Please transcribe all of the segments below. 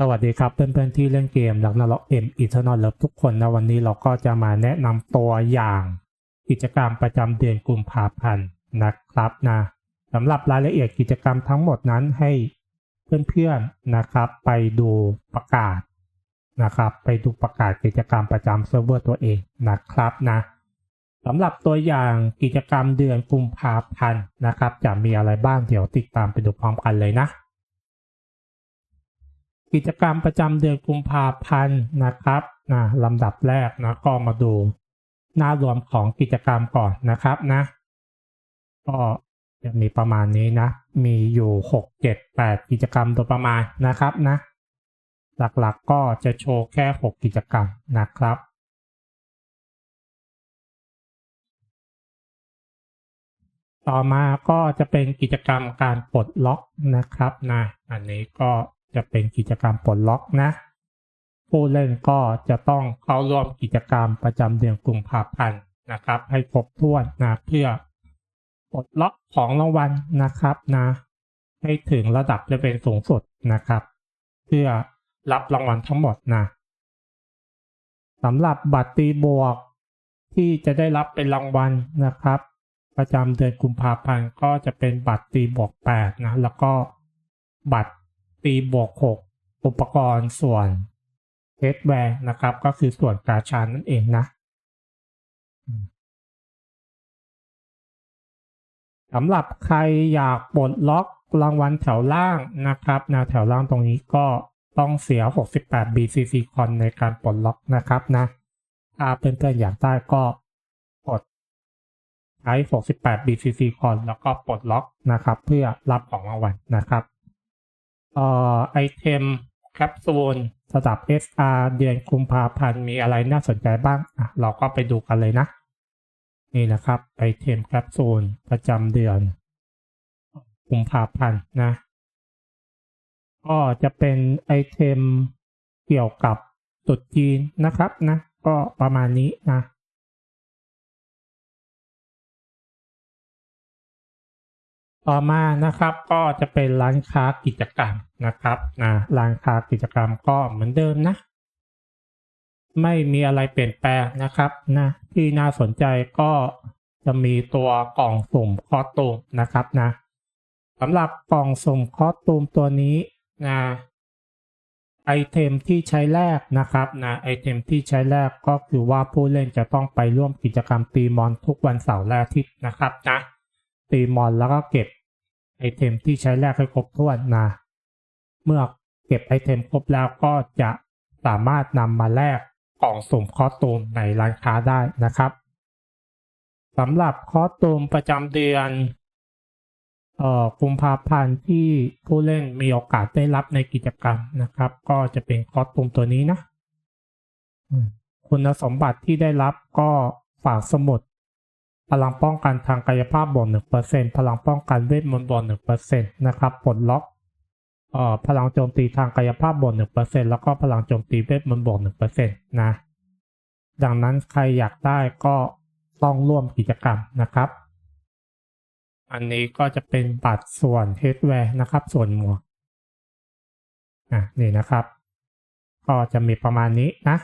สวัสดีครับเพื่อนๆที่เล่นเกมดักนาล็อกเอ็มอีเทอร์นอลเลิฟทุกคนนะวันนี้เราก็จะมาแนะนำตัวอย่าง กิจกรรมประจำเดือนกุมภาพันธ์นะครับนะสำหรับรายละเอียดกิจกรรมทั้งหมดนั้นให้เพื่อนๆนะครับไปดูประกาศนะครับไปดูประกาศกิจกรรมประจำเซิร์ฟเวอร์ตัวเองนะครับนะสำหรับตัวอย่างกิจกรรมเดือนกุมภาพันธ์นะครับ จะมีอะไรบ้างเดี๋ยวติดตามไปดูพร้อมกันเลยนะ กิจกรรมประจำเดือนกุมภาพันธ์นะครับนะลำดับแรกนะก็มาดูหน้ารวมของกิจกรรมก่อนนะครับนะ ก็จะมีประมาณนี้นะ มีอยู่หกเจ็ดแปดกิจกรรมโดยประมาณนะครับนะ หลักๆก็จะโชว์แค่หกกิจกรรมนะครับ ต่อมาก็จะเป็นกิจกรรมการปลดล็อกนะครับนะ อันนี้ก็ จะเป็นกิจกรรมปลดล็อกนะ ผู้เล่นก็จะต้องเข้าร่วมกิจกรรมประจำเดือนกุมภาพันธ์นะครับ ให้ครบถ้วนนะเพื่อปลดล็อกของรางวัลนะครับนะ ให้ถึงระดับจะเป็นสูงสุดนะครับ เพื่อรับรางวัลทั้งหมดนะสำหรับบัตรตีบวกที่จะได้รับเป็นรางวัลนะครับ ประจำเดือนกุมภาพันธ์ก็จะเป็นบัตรตีบวก8นะแล้วก็บัตร ตีบวก6อุปกรณ์ส่วนเฮดแวร์นะครับ ก็คือส่วนกาชานั่นเองนะสำหรับใครอยากปลดล็อกรางวัลแถวล่างนะครับแนวแถวล่างตรงนี้ก็ต้องเสีย 68 BCC คอนในการปลดล็อกนะครับนะถ้าเพื่อนๆอยากได้ก็กดใช้ 68 BCC คอนแล้วก็ปลดล็อกนะครับ เพื่อรับของรางวัลนะครับ เอ่อไอเทมแคปซูลระดับ SR เดือนกุมภาพันธ์มีอะไรน่าสนใจบ้างอะเราก็ไปดูกันเลยนะ นี่นะครับไอเทมแคปซูลประจำเดือนกุมภาพันธ์นะ ก็จะเป็นไอเทมเกี่ยวกับตุดจีนนะครับนะ ก็ประมาณนี้นะ ต่อมานะครับก็จะเป็นร้านค้ากิจกรรมนะครับนะร้านค้ากิจกรรมก็เหมือนเดิมนะ ไม่มีอะไรเปลี่ยนแปลงนะครับนะที่น่าสนใจก็จะมีตัวกล่องสุ่มคอตูมนะครับนะสำหรับกล่องสุ่มคอตูมตัวนี้นะไอเทมที่ใช้แรกนะครับนะไอเทมที่ใช้แรกก็คือว่าผู้เล่นจะต้องไปร่วมกิจกรรมตีมอนทุกวันเสาร์และอาทิตย์นะครับนะตีมอนแล้วก็เก็บ ไอเทมที่ใช้แรกให้ครบถ้วนนะ เมื่อเก็บไอเทมครบแล้วก็จะสามารถนำมาแลกกล่องสุ่มคอสตูมในร้านค้าได้นะครับสำหรับคอสตูมประจำเดือนเอ่อกุมภาพันธ์ที่ผู้เล่นมีโอกาสได้รับในกิจกรรมนะครับ ก็จะเป็นคอสตูมตัวนี้นะคุณสมบัติที่ได้รับก็ฝากสมุด พลังป้องกันทางกายภาพบวกหนึ่งเปอร์เซ็นพลังป้องกันเวทมนต์บวกหนึ่งเปอร์เซ็นตนะครับปลดล็อกเอ่อพลังโจมตีทางกายภาพบวกหนึ่งเปอร์เซ็นแล้วก็พลังโจมตีเวทมนต์บวกหนึ่งเปอร์เซ็นนะดังนั้นใครอยากได้ก็ต้องร่วมกิจกรรมนะครับ อันนี้ก็จะเป็นบัตรส่วนเฮดแวร์นะครับ ส่วนหมวกอะนี่นะครับ ก็จะมีประมาณนี้นะ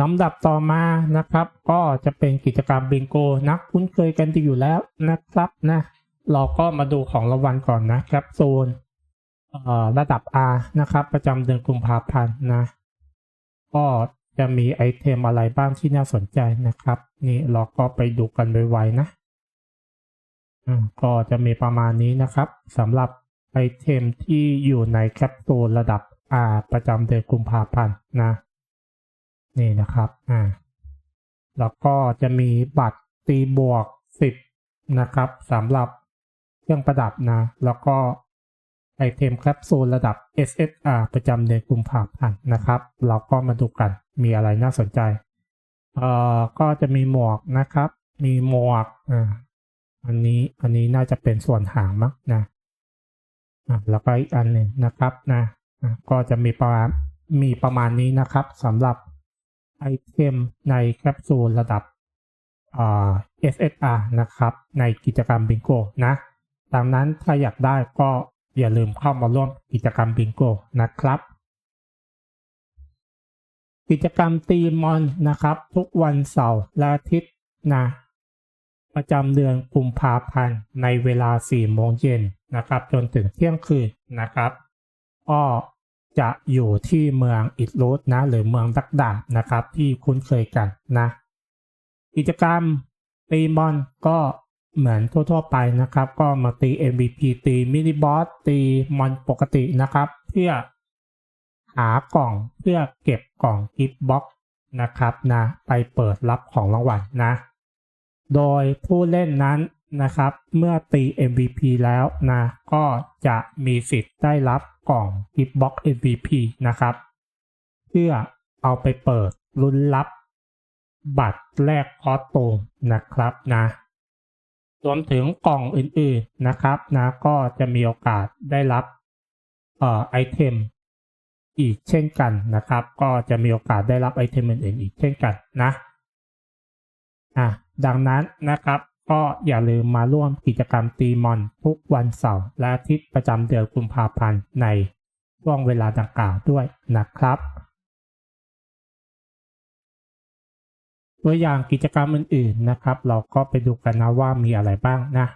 ลำดับต่อมานะครับ ก็จะเป็นกิจกรรมบิงโกนักคุ้นเคยกันดีอยู่แล้วนะครับนะเราก็มาดูของรางวัลก่อนนะแคปซูลเออระดับ R นะครับ ประจำเดือนกุมภาพันธ์นะ ก็จะมีไอเทมอะไรบ้างที่น่าสนใจนะครับ นี่เราก็ไปดูกันไวๆนะอืมก็จะมีประมาณนี้นะครับสำหรับไอเทมที่อยู่ในแคปซูลระดับ R ประจำเดือนกุมภาพันธ์นะ นี่นะครับอ่าแล้วก็จะมีบัตรตีบวก 10 นะครับสำหรับเครื่องประดับนะ แล้วก็ไอเทมแคปซูลระดับ SSR ประจำเดือนกุมภาพันธ์นะครับ เราก็มาดูกันมีอะไรน่าสนใจ เอ่อ ก็จะมีหมวกนะครับ มีหมวกอ่าอันนี้อันนี้น่าจะเป็นส่วนหางมั้งนะอ่าแล้วก็อีกอันหนึ่งนะครับนะอ่าก็จะมีประมาณมีประมาณนี้นะครับสำหรับ ไอเทมในแคปซูลระดับ SSR นะครับ ในกิจกรรมบิงโกนะดังนั้นถ้าอยากได้ก็อย่าลืมเข้ามาร่วมกิจกรรมบิงโกนะครับ กิจกรรมตีมอนนะครับ ทุกวันเสาร์และอาทิตย์นะประจำเดือนกุมภาพันธ์ในเวลา 4 โมงเย็นนะครับ จนถึงเที่ยงคืนนะครับ ก็ จะอยู่ที่เมืองอิดรูทนะหรือเมืองดักดาบนะครับที่คุ้นเคยกันนะกิจกรรมตีมอนก็เหมือนทั่วๆไปนะครับ ก็มาตี MVP ตีมินิบอสตีมอนปกตินะครับ เพื่อหากล่องเพื่อเก็บกล่องกิฟต์บ็อกนะครับนะไปเปิดรับของรางวัลนะ โดยผู้เล่นนั้น นะครับ เมื่อตี MVP แล้วนะ ก็จะมีสิทธิ์ได้รับกล่องกิฟต์บ็อก MVP นะครับ เพื่อเอาไปเปิดลุ้นรับ บัตรแลกคอสตูมนะครับนะรวมถึงกล่องอื่นๆนะครับนะก็จะมีโอกาสได้รับเอ่อไอเทมอีกเช่นกันนะครับ ก็จะมีโอกาสได้รับไอเทมอื่นๆอีกเช่นกันนะอะดังนั้นนะครับ ก็อย่าลืมมาร่วมกิจกรรมตีมอนทุกวันเสาร์และอาทิตย์ประจำเดือนกุมภาพันธ์ในช่วงเวลาดังกล่าวด้วยนะครับ ตัวอย่างกิจกรรมอื่นๆนะครับ เราก็ไปดูกันนะว่ามีอะไรบ้างนะ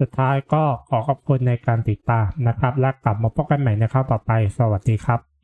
สุดท้ายก็ขอขอบคุณในการติดตามนะครับ และกลับมาพบกันใหม่ในคราวต่อไป สวัสดีครับ